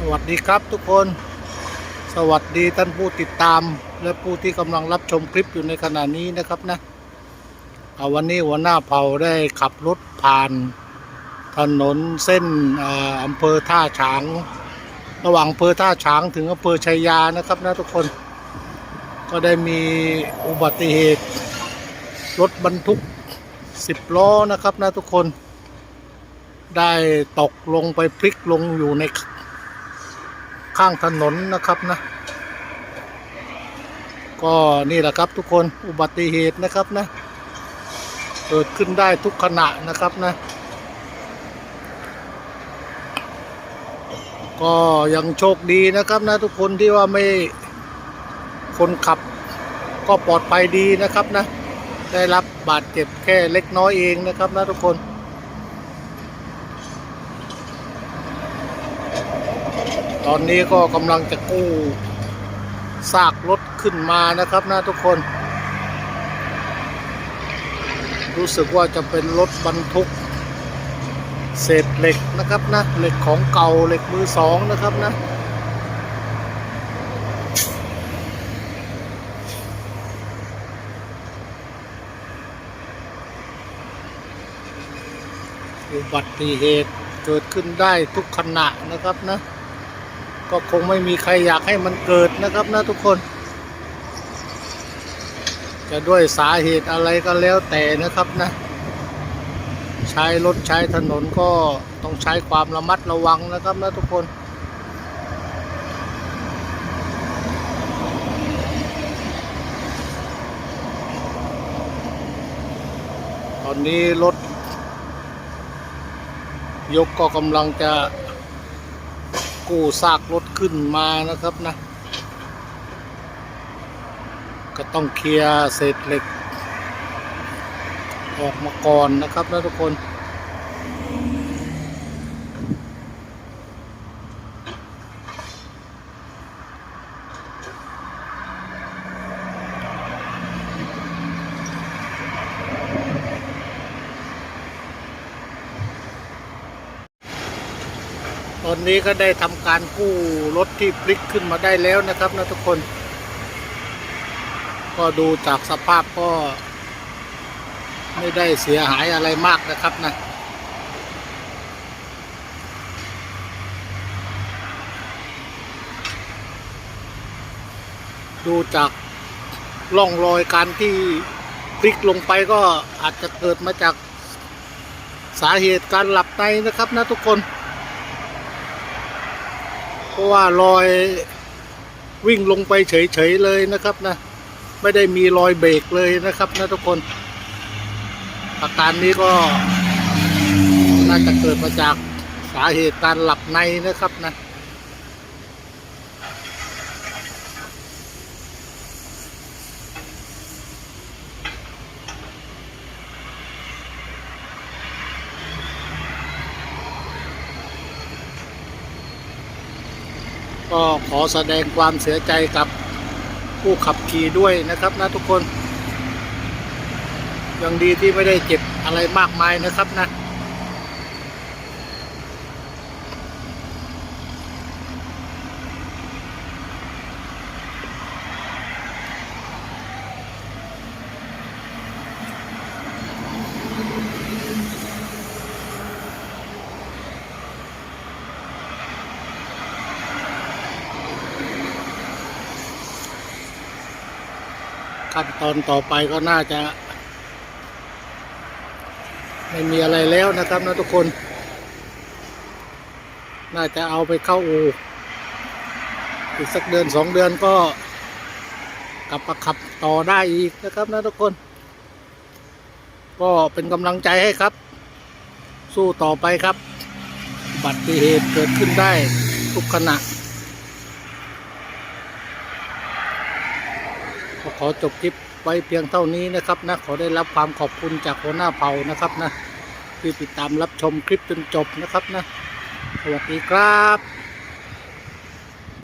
สวัสดีครับทุกคน สวัสดีท่านผู้ติดตาม และผู้ที่กำลังรับชมคลิปอยู่ในขณะนี้นะครับนะเอาวันนี้หัวหน้าเผ่าได้ขับรถผ่าน ถนนเส้นอ่ออำเภอท่าฉาง ระหว่างอำเภอท่าฉางถึงอำเภอชัยยานะครับนะทุกคน ก็ได้มีอุบัติเหตุ รถบรรทุก 10 ล้อนะครับนะทุกคนได้ตกลงไปพลิกลงอยู่ใน ข้างถนนนะครับนะ ก็นี่แหละครับทุกคนอุบัติเหตุนะครับนะ เกิดขึ้นได้ทุกขณะนะครับนะ ก็ยังโชคดีนะครับนะ ทุกคนที่ว่าไม่คนขับก็ปลอดภัยดีนะครับนะ ได้รับบาดเจ็บแค่เล็กน้อยเองนะครับนะทุกคน ตอนนี้ก็กำลังจะกู้ซากรถขึ้นมานะครับนะทุกคน รู้สึกว่าจะเป็นรถบรรทุก เศษเหล็กนะครับนะเหล็กของเก่าเหล็กมือสองนะครับนะอุบัติเหตุเกิดขึ้นได้ทุกขณะนะครับนะ ก็คงไม่มีใครอยากให้มันเกิดนะครับนะทุกคน จะด้วยสาเหตุอะไรก็แล้วแต่นะครับนะ ใช้รถใช้ถนนก็ต้องใช้ความระมัดระวังนะครับนะทุกคนตอนนี้รถยกก็กำลังจะ กู้ซากรถขึ้นมานะครับนะ ก็ต้องเคลียร์เศษเหล็ก ออกมาก่อนนะครับนะทุกคน ตอนนี้ก็ได้ทำการกู้รถที่พลิกขึ้นมาได้แล้วนะครับนะทุกคน ก็ดูจากสภาพก็ ไม่ได้เสียหายอะไรมากนะครับนะดูจากร่องรอยการที่พลิกลงไปก็อาจจะเกิดมาจากสาเหตุการหลับในนะครับนะทุกคน เพราะว่ารอยวิ่งลงไปเฉยๆเลยนะครับนะ ไม่ได้มีรอยเบรกเลยนะครับนะทุกคน อาการนี้ก็น่าจะเกิดมาจากสาเหตุการหลับในนะครับนะ ก็ขอแสดงความเสียใจกับผู้ขับขี่ด้วยนะครับนะทุกคน ยังดีที่ไม่ได้เจ็บอะไรมากมายนะครับนะ ขั้นตอนต่อไปก็น่าจะ ไม่มีอะไรแล้วนะครับนะทุกคน น่าจะเอาไปเข้าอู่อีกสักเดือนสองเดือนก็กลับมาขับต่อได้อีกนะครับนะทุกคน ก็เป็นกำลังใจให้ครับ สู้ต่อไปครับ บัติเหตุเกิดขึ้นได้ทุกขณะ ขอจบคลิปไว้เพียงเท่านี้นะครับนะขอได้รับความขอบคุณจากหัวหน้าเผ่านะครับนะที่ติดตามรับชมคลิปจนจบนะครับนะสวัสดีครับ